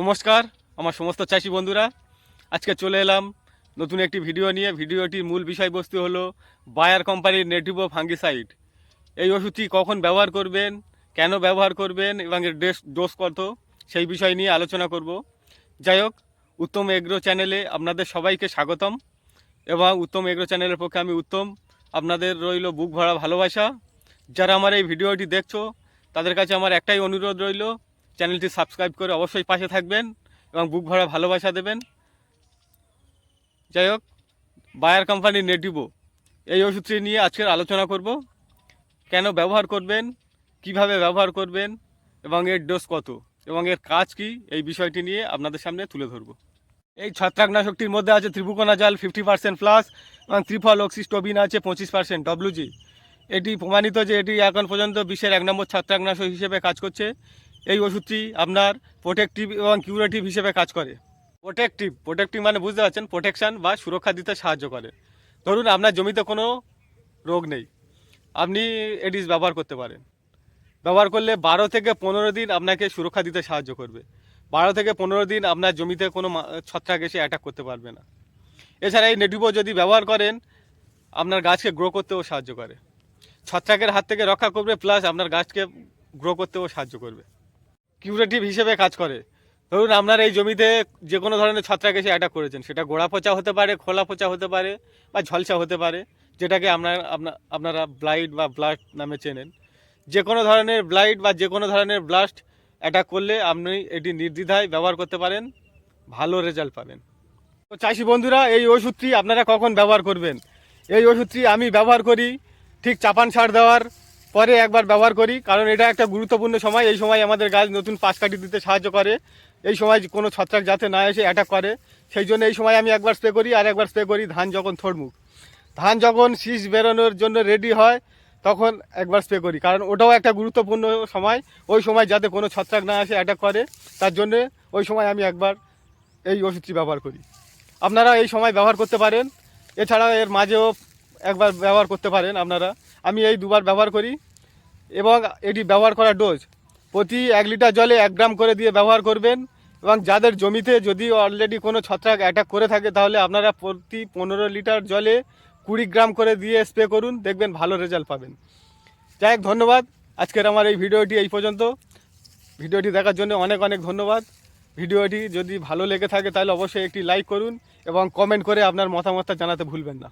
নমস্কার, আমার সমস্ত চাষি বন্ধুরা। আজকে চলে এলাম নতুন একটি ভিডিও নিয়ে। ভিডিওটির মূল বিষয়বস্তু হলো বায়ার কোম্পানির নেটিভো ফাঙ্গিসাইড। এই ওষুধটি কখন ব্যবহার করবেন, কেন ব্যবহার করবেন এবং এর ডেস ডোজ কত, সেই বিষয় নিয়ে আলোচনা করব। যাই হোক, উত্তম এগ্রো চ্যানেলে আপনাদের সবাইকে স্বাগতম এবং উত্তম এগ্রো চ্যানেলের পক্ষে আমি উত্তম। আপনাদের রইল বুক ভরা ভালোবাসা। যারা আমার এই ভিডিওটি দেখছ, তাদের কাছে আমার একটাই অনুরোধ রইল চ্যানেলটি সাবস্ক্রাইব করে অবশ্যই পাশে থাকবেন এবং বুক ভরা ভালোবাসা দেবেন। যাই হোক, বায়ার কোম্পানির নেটিভো, এই ওষুধটি নিয়ে আজকের আলোচনা করব। কেন ব্যবহার করবেন, কীভাবে ব্যবহার করবেন, এবং এর ডোজ কত, এবং এর কাজ কি, এই বিষয়টি নিয়ে আপনাদের সামনে তুলে ধরব। এই ছত্রাকনাশকটির মধ্যে আছে ত্রিভুকোনা জাল ফিফটি পার্সেন্ট প্লাস এবং ত্রিফল অক্সিস্টোবিন আছে পঁচিশ পার্সেন্ট ডব্লিউজি এটি প্রমাণিত যে এটি এখন পর্যন্ত বিশ্বের এক নম্বর ছত্রাকনাশক হিসেবে কাজ করছে। এই ওষুধটি আপনার প্রোটেকটিভ এবং কিউরেটিভ হিসেবে কাজ করে। প্রোটেকটিভ প্রোটেকটিভ মানে বুঝতে পারছেন প্রোটেকশান বা সুরক্ষা দিতে সাহায্য করে। ধরুন আপনার জমিতে কোনো রোগ নেই, আপনি এডিস ব্যবহার করতে পারেন। ব্যবহার করলে বারো থেকে পনেরো দিন আপনাকে সুরক্ষা দিতে সাহায্য করবে। বারো থেকে পনেরো দিন আপনার জমিতে কোনো ছত্রাক এসে অ্যাটাক করতে পারবে না। এছাড়া এই নেটিভো যদি ব্যবহার করেন, আপনার গাছকে গ্রো করতেও সাহায্য করে। ছত্রাকের হাত থেকে রক্ষা করবে প্লাস আপনার গাছকে গ্রো করতেও সাহায্য করবে। কিউরেটিভ হিসেবে কাজ করে। ধরুন আপনার এই জমিতে যে কোনো ধরনের ছত্রাক এসে অ্যাটাক করেছেন, সেটা গোড়া পচা হতে পারে, খোলা পচা হতে পারে বা ঝলসা হতে পারে, যেটাকে আপনার আপনা- আপনারা ব্লাইট বা ব্লাস্ট নামে চেনেন। যে কোনো ধরনের ব্লাইট বা যে কোনো ধরনের ব্লাস্ট অ্যাটাক করলে আপনি এটি নির্দ্বিধায় ব্যবহার করতে পারেন, ভালো রেজাল্ট পাবেন। তো চাষি বন্ধুরা, এই ওষুধটি আপনারা কখন ব্যবহার করবেন? এই ওষুধটি আমি ব্যবহার করি ঠিক চাপান সার দেওয়ার পরে একবার ব্যবহার করি, কারণ এটা একটা গুরুত্বপূর্ণ সময়। এই সময় আমাদের গাছ নতুন পাশ কাটি দিতে সাহায্য করে। এই সময় কোনো ছত্রাক যাতে না এসে অ্যাটাক করে। সেই জন্য এই সময় আমি একবার স্প্রে করি আর একবার স্প্রে করি ধান যখন থোড়মুখ ধান যখন শীষ বেরোনোর জন্য রেডি হয়, তখন একবার স্প্রে করি। কারণ ওটাও একটা গুরুত্বপূর্ণ সময়। ওই সময় যাতে কোনো ছত্রাক না আসে অ্যাটাক করে, তার জন্যে ওই সময় আমি একবার এই ওষুধটি ব্যবহার করি। আপনারা এই সময় ব্যবহার করতে পারেন। এছাড়া এর মাঝেও একবার ব্যবহার করতে পারেন আপনারা। আমি এই দুবার ব্যবহার করি এবং এটি ব্যবহার করার ডোজ প্রতি এক লিটার জলে এক গ্রাম করে দিয়ে ব্যবহার করবেন এবং যাদের জমিতে যদি অলরেডি কোনো ছত্রাক অ্যাটাক করে থাকে তাহলে আপনারা প্রতি পনেরো লিটার জলে কুড়ি গ্রাম করে দিয়ে স্প্রে করুন, দেখবেন ভালো রেজাল্ট পাবেন। যাই হোক, ধন্যবাদ। আজকের আমার এই ভিডিওটি এই পর্যন্ত। ভিডিওটি দেখার জন্য অনেক অনেক ধন্যবাদ। ভিডিওটি যদি ভালো লেগে থাকে তাহলে অবশ্যই একটি লাইক করুন এবং কমেন্ট করে আপনার মতামতটা জানাতে ভুলবেন না।